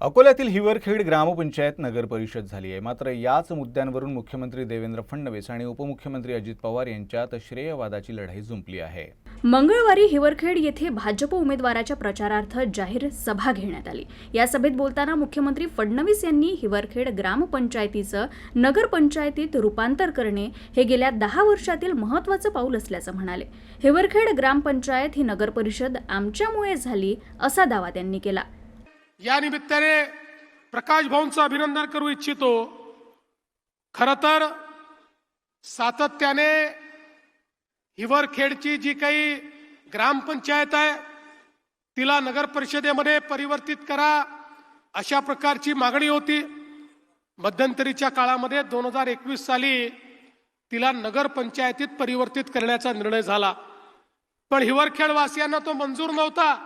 अकोल्यातील हिवरखेड ग्रामपंचायत नगर परिषद झाली आहे. मात्र याच मुद्द्यांवरून मुख्यमंत्री देवेंद्र फडणवीस आणि उपमुख्यमंत्री अजित पवार यांच्यात श्रेयवादाची लढाई जुंपली आहे. मंगळवारी हिवरखेड येथे भाजप उमेदवाराच्या प्रचारार्थ जाहीर सभा घेण्यात आली. या सभेत बोलताना मुख्यमंत्री फडणवीस यांनी हिवरखेड ग्रामपंचायतीचं नगरपंचायतीत रूपांतर करणे हे गेल्या दहा वर्षातील महत्वाचं पाऊल असल्याचं म्हणाले. हिवरखेड ग्रामपंचायत ही नगरपरिषद आमच्यामुळे झाली असा दावा त्यांनी केला. या निमित्ताने प्रकाश भाऊंचं अभिनंदन करू इच्छितो. खर तर सातत्याने हिवरखेडची जी काही ग्रामपंचायत आहे तिला नगर परिषदेमध्ये परिवर्तित करा अशा प्रकारची मागणी होती. मध्यंतरीच्या काळामध्ये दोन हजार एकवीस साली तिला नगर पंचायतीत परिवर्तित करण्याचा निर्णय झाला. पण हिवरखेडवासियांना तो मंजूर नव्हता.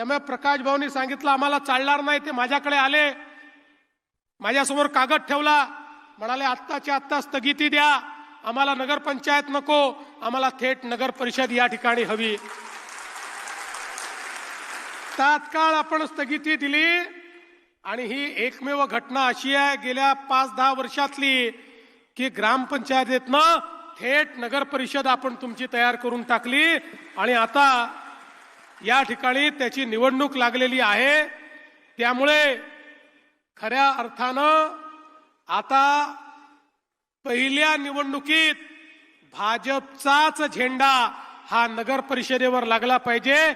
त्यामुळे प्रकाश भाऊनी सांगितलं आम्हाला चालणार नाही ते माझ्याकडे आले. माझ्यासमोर कागद ठेवला. म्हणाले आत्ताच्या आत्ता स्थगिती द्या. आम्हाला नगरपंचायत नको. आम्हाला थेट नगर परिषद या ठिकाणी हवी. तात्काळ आपण स्थगिती दिली. आणि ही एकमेव घटना अशी आहे गेल्या पाच दहा वर्षातली की ग्रामपंचायतीतनं थेट नगर परिषद आपण तुमची तयार करून टाकली. आणि आता या ठिकाणी त्याची निवडणूक लागलेली आहे. त्यामुळे खऱ्या अर्थानं आता पहिल्या निवडणुकीत भाजपचाच झेंडा हा नगर परिषदेवर लागला पाहिजे.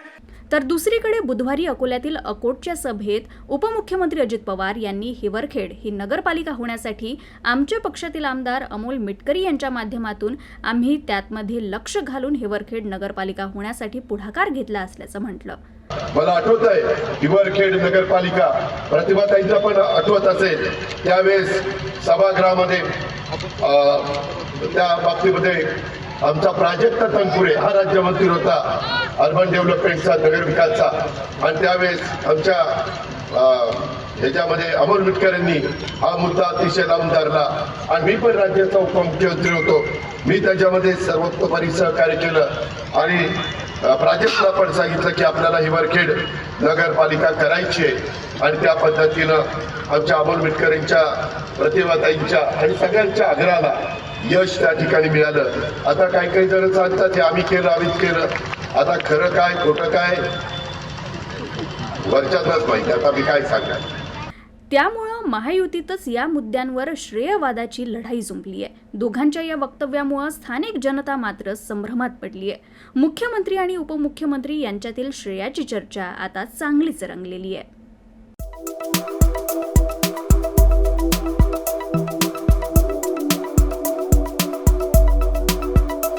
तर दुसरीकडे बुधवारी अकोल्यातील अकोटच्या सभेत उपमुख्यमंत्री अजित पवार यांनी हिवरखेड ही नगरपालिका होण्यासाठी आमच्या पक्षातील आमदार अमोल मिटकरी यांच्या माध्यमातून आम्ही त्यातमध्ये लक्ष घालून हिवरखेड नगरपालिका होण्यासाठी पुढाकार घेतला असल्याचं म्हटलं. मला आठवत आहे हिवरखेड नगरपालिका प्रतिभाताईंचा पण आठवत असेल. त्यावेळेस सभागृहामध्ये त्या बाबतीमध्ये आमचा प्राजक्त तनपुरे हा राज्यमंत्री होता. अर्बन डेव्हलपमेंटचा नगर विकासचा. आणि त्यावेळेस आमच्या ह्याच्यामध्ये अमोल मिटकर यांनी हा मुद्दा अतिशय लावून धरला. आणि मी पण राज्याचा उपमुख्यमंत्री होतो. मी त्याच्यामध्ये सर्वतोपरी सहकार्य केलं. आणि प्राजक्तला पण सांगितलं की आपल्याला हिवरखेड नगरपालिका करायची आहे. आणि त्या पद्धतीनं आमच्या अमोल मिटकर यांच्या प्रतिभाताईंच्या आणि सगळ्यांच्या आग्रहाला यश त्या ठिकाणी मिळालं. आता काही काही जण सांगतात हे आम्ही केलं आम्हीच केलं. आता खरं काय खोटं काय? वरच्यातच माहिती. आता मी काय सांगणार? त्यामुळं महायुतीतच या मुद्द्यांवर श्रेयवादाची लढाई जुंपली आहे. दोघांच्या या वक्तव्यामुळं स्थानिक जनता मात्र संभ्रमात पडली आहे. मुख्यमंत्री आणि उपमुख्यमंत्री यांच्यातील श्रेयाची चर्चा आता चांगलीच रंगलेली आहे.